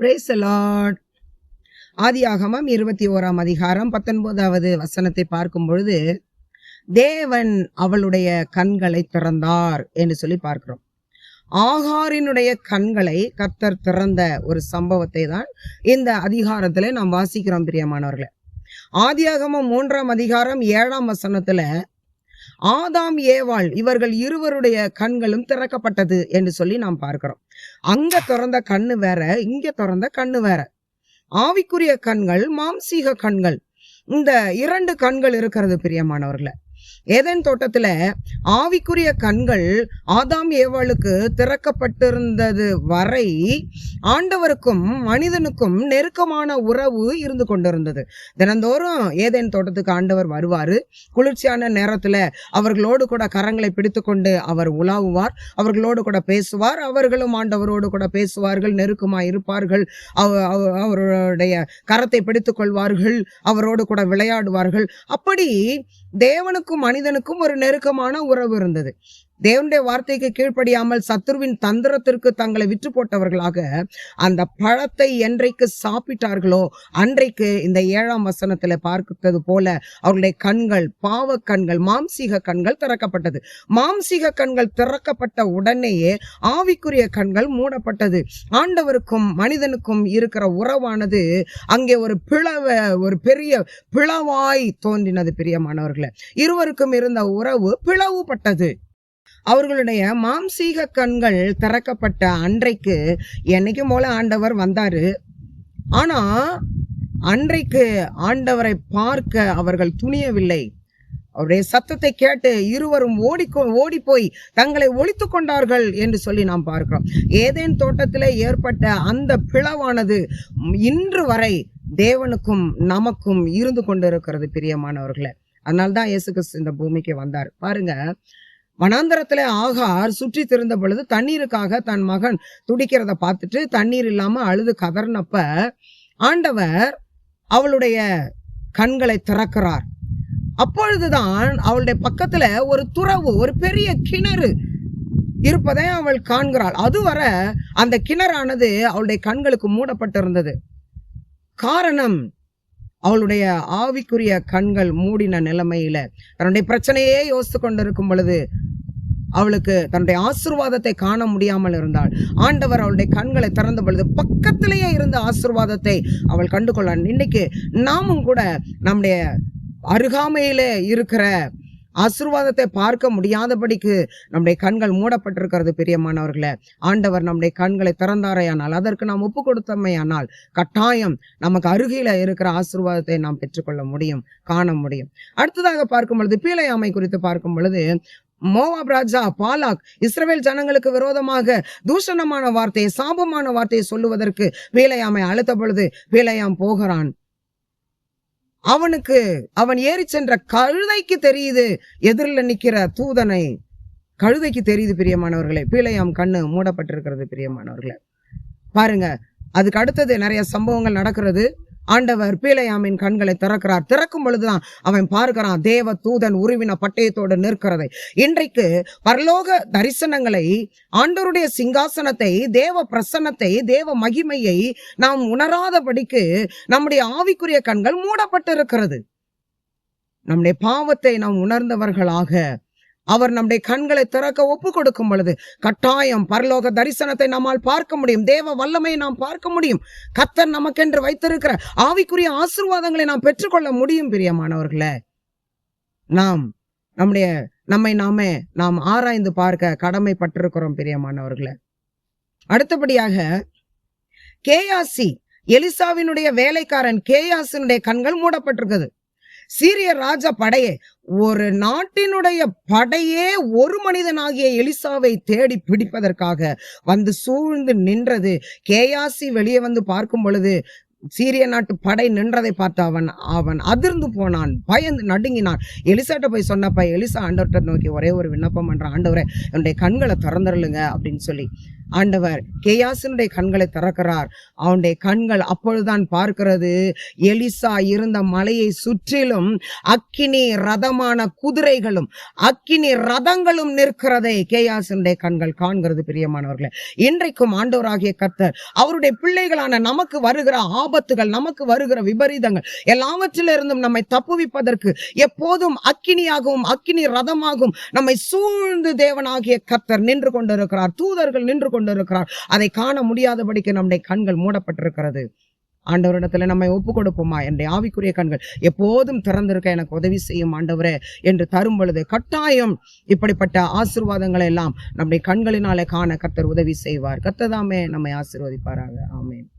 Price ஆதியாகமம் இருபத்தி ஓராம் அதிகாரம் பத்தொன்பதாவது வசனத்தை பார்க்கும் பொழுது தேவன் அவளுடைய கண்களை திறந்தார் என்று சொல்லி பார்க்கிறோம். ஆகாரினுடைய கண்களை கத்தர் திறந்த ஒரு சம்பவத்தை தான் இந்த அதிகாரத்தில் நாம் வாசிக்கிறோம் பிரியமானவர்களை. ஆதியாகமம் மூன்றாம் அதிகாரம் ஏழாம் வசனத்துல ஆதாம் ஏவாள் இவர்கள் இருவருடைய கண்களும் திறக்கப்பட்டது என்று சொல்லி நாம் பார்க்கிறோம். அங்க திறந்த கண்ணு வேற இங்க திறந்த கண்ணு வேற. ஆவிக்குரிய கண்கள் மாம்சீக கண்கள். இந்த இரண்டு கண்கள் இருக்கிறது பிரியமானவர்களை. ஏதேன் தோட்டத்துல ஆவிக்குரிய கண்கள் ஆதாம் ஏவாளுக்கு திறக்கப்பட்டிருந்தது வரை ஆண்டவருக்கும் மனிதனுக்கும் நெருக்கமான உறவு இருந்து கொண்டிருந்தது. தினந்தோறும் ஏதேன் தோட்டத்துக்கு ஆண்டவர் வருவார். குளிர்ச்சியான நேரத்துல அவர்களோடு கூட கரங்களை பிடித்துக்கொண்டு அவர் உலாவுவார். அவர்களோடு கூட பேசுவார். அவர்களும் ஆண்டவரோடு கூட பேசுவார்கள். நெருக்கமாக இருப்பார்கள். அவ- அவருடைய கரத்தை பிடித்துக் கொள்வார்கள் அவரோடு கூட விளையாடுவார்கள். அப்படி தேவனுக்கும் மனிதனுக்கும் ஒரு நெருக்கமான உறவு இருந்தது. தேவனுடைய வார்த்தைக்கு கீழ்ப்படியாமல் சத்ருவின் தந்திரத்திற்கு தங்களை விற்று போட்டவர்களாக அந்த பழத்தை என்றைக்கு சாப்பிட்டார்களோ அன்றைக்கு இந்த ஏழாம் வசனத்தில் பார்த்தது போல அவர்களுடைய கண்கள் பாவ கண்கள் மாம்சீக கண்கள் திறக்கப்பட்டது. மாம்சீக கண்கள் திறக்கப்பட்ட உடனேயே ஆவிக்குரிய கண்கள் மூடப்பட்டது. ஆண்டவருக்கும் மனிதனுக்கும் இருக்கிற உறவானது அங்கே ஒரு பிளவை ஒரு பெரிய பிளவாய் தோன்றினது பிரியமானவர்களை. இருவருக்கும் இருந்த உறவு பிளவுபட்டது. அவர்களுடைய மாம்சீக கண்கள் திறக்கப்பட்ட அன்றைக்கு என்னைக்கும் போல ஆண்டவர் வந்தாரு. ஆனா அன்றைக்கு ஆண்டவரை பார்க்க அவர்கள் துணியவில்லை. அவருடைய சத்தத்தை கேட்டு இருவரும் ஓடிக்கொ ஓடி போய் தங்களை ஒழித்து கொண்டார்கள் என்று சொல்லி நாம் பார்க்கிறோம். ஏதேன் தோட்டத்திலே ஏற்பட்ட அந்த பிளவானது இன்று வரை தேவனுக்கும் நமக்கும் இருந்து கொண்டிருக்கிறது பிரியமானவர்களை. அதனால்தான் இயேசு கிறிஸ்து இந்த பூமிக்கு வந்தார். பாருங்க வனாந்தரத்தில் ஆகார் சுற்றி திருந்த பொழுது தண்ணீருக்காக தன் மகன் துடிக்கிறத பார்த்துட்டு தண்ணீர் இல்லாமல் அழுது கதறினப்ப ஆண்டவர் அவளுடைய கண்களை திறக்கிறார். அப்பொழுதுதான் அவளுடைய பக்கத்துல ஒரு துறவு ஒரு பெரிய கிணறு இருப்பதை அவள் காண்கிறாள். அதுவரை அந்த கிணறானது அவளுடைய கண்களுக்கு மூடப்பட்டிருந்தது. காரணம் அவளுடைய ஆவிக்குரிய கண்கள் மூடின நிலைமையில தன்னுடைய பிரச்சனையே யோசித்து கொண்டிருக்கும் பொழுது அவளுக்கு தன்னுடைய ஆசிர்வாதத்தை காண முடியாமல் இருந்தாள். ஆண்டவர் அவளுடைய கண்களை திறந்த பொழுது பக்கத்திலேயே இருந்த ஆசிர்வாதத்தை அவள் கண்டு கொள்ள இன்னைக்கு நாமும் கூட நம்முடைய அருகாமையிலே இருக்கிற ஆசிர்வாதத்தை பார்க்க முடியாதபடிக்கு நம்முடைய கண்கள் மூடப்பட்டிருக்கிறது பிரியமானவர்களே. ஆண்டவர் நம்முடைய கண்களை திறந்தாரையானால் அதற்கு நாம் ஒப்பு கொடுத்தமையானால் கட்டாயம் நமக்கு அருகில இருக்கிற ஆசிர்வாதத்தை நாம் பெற்றுக்கொள்ள முடியும் காண முடியும். அடுத்ததாக பார்க்கும் பொழுது பீழையாமை குறித்து பார்க்கும் பொழுது மோவாப் ராஜா பாலாக் இஸ்ரவேல் ஜனங்களுக்கு விரோதமாக தூஷணமான வார்த்தையை சாபமான வார்த்தையை சொல்லுவதற்கு வேலையாமை அழுத்த பொழுது வேலையாம் போகிறான். அவனுக்கு அவன் ஏறி சென்ற கழுதைக்கு தெரியுது எதிரில் நிக்கிற தூதனை. கழுதைக்கு தெரியுது பிரியமானவர்களே பீளையாம் கண்ணு மூடப்பட்டிருக்கிறது பிரியமானவர்களே. பாருங்க அதுக்கு அடுத்தது நிறைய சம்பவங்கள் நடக்கிறது. ஆண்டவர் பீலையாமின் கண்களை திறக்கிறார். திறக்கும் பொழுதுதான் அவன் பார்க்கிறான் தேவ தூதன் உருவின பட்டயத்தோடு நிற்கிறதை. இன்றைக்கு பரலோக தரிசனங்களை ஆண்டவருடைய சிங்காசனத்தை தேவ பிரசன்னத்தை தேவ மகிமையை நாம் உணராதபடிக்கு நம்முடைய ஆவிக்குரிய கண்கள் மூடப்பட்டிருக்கிறது. நம்முடைய பாவத்தை நாம் உணர்ந்தவர்களாக அவர் நம்முடைய கண்களை திறக்க ஒப்பு கொடுக்கும் பொழுது கட்டாயம் பரலோக தரிசனத்தை நம்மால் பார்க்க முடியும். தேவ வல்லமையை நாம் பார்க்க முடியும். கத்தர் நமக்கென்று வைத்திருக்கிற ஆவிக்குரிய ஆசீர்வாதங்களை நாம் பெற்றுக்கொள்ள முடியும் பிரியமானவர்களே. நாம் நம்முடைய நம்மை நாமே நாம் ஆராய்ந்து பார்க்க கடமைப்பட்டிருக்கிறோம் பிரியமானவர்களே. அடுத்தபடியாக கேயாசி எலிசாவினுடைய வேலைக்காரன் கேயாசினுடைய கண்கள் மூடப்பட்டிருக்குது சீரிய ராஜா படையை ஒரு நாட்டினுடைய படையே ஒரு மனிதனாகிய எலிசாவை தேடி பிடிப்பதற்காக வந்து சூழ்ந்து நின்றது. கேயாசி வெளியே வந்து பார்க்கும் பொழுது சீரிய நாட்டு படை நின்றதை பார்த்து அவன் அவன் அதிர்ந்து போனான் பயந்து நடுங்கினான். எலிசாட்ட போய் சொன்னப்ப எலிசா ஆண்டவர்கிட்ட நோக்கி ஒரே ஒரு விண்ணப்பம் பண்ணுறான் ஆண்டவரை என்னுடைய கண்களை திறந்துருளுங்க அப்படின்னு சொல்லி. ஆண்டவர் கேயாசனுடைய கண்களை திறக்கிறார். அவனுடைய கண்கள் அப்பொழுதுதான் பார்க்கிறது. எலிசா இருந்த மலையை சுற்றிலும் அக்கினி ரதமான குதிரைகளும் அக்கினி ரதங்களும் நிற்கிறதை கேயாசனுடைய கண்கள் காண்கிறது பிரியமானவர்களே. இன்றைக்கும் ஆண்டவராகிய கர்த்தர் அவருடைய பிள்ளைகளான நமக்கு வருகிற ஆபத்துகள் நமக்கு வருகிற விபரீதங்கள் எல்லாவற்றிலிருந்தும் நம்மை தப்புவிப்பதற்கு எப்போதும் அக்கினியாகவும் அக்கினி ரதமாகவும் நம்மை சூழ்ந்து தேவனாகிய கர்த்தர் நின்று கொண்டிருக்கிறார். தூதர்கள் நின்று கொண்டிருக்கிறார். அதை காண முடியாதபடிக்கு நம்முடைய கண்கள் மூடப்பட்டிருக்கிறது. ஆண்டவரிடத்துல நம்மை ஒப்பு கொடுப்போமா என்னுடைய ஆவிக்குரிய கண்கள். எப்போதும் திறந்திருக்க எனக்கு உதவி செய்யும் ஆண்டவரே என்று தரும் பொழுது கட்டாயம் இப்படிப்பட்ட ஆசீர்வாதங்களை எல்லாம் நம்முடைய கண்களினாலே காண கர்த்தர் உதவி செய்வார். கர்த்ததாமே நம்மை ஆசிர்வதிப்பாராக. ஆமேன்.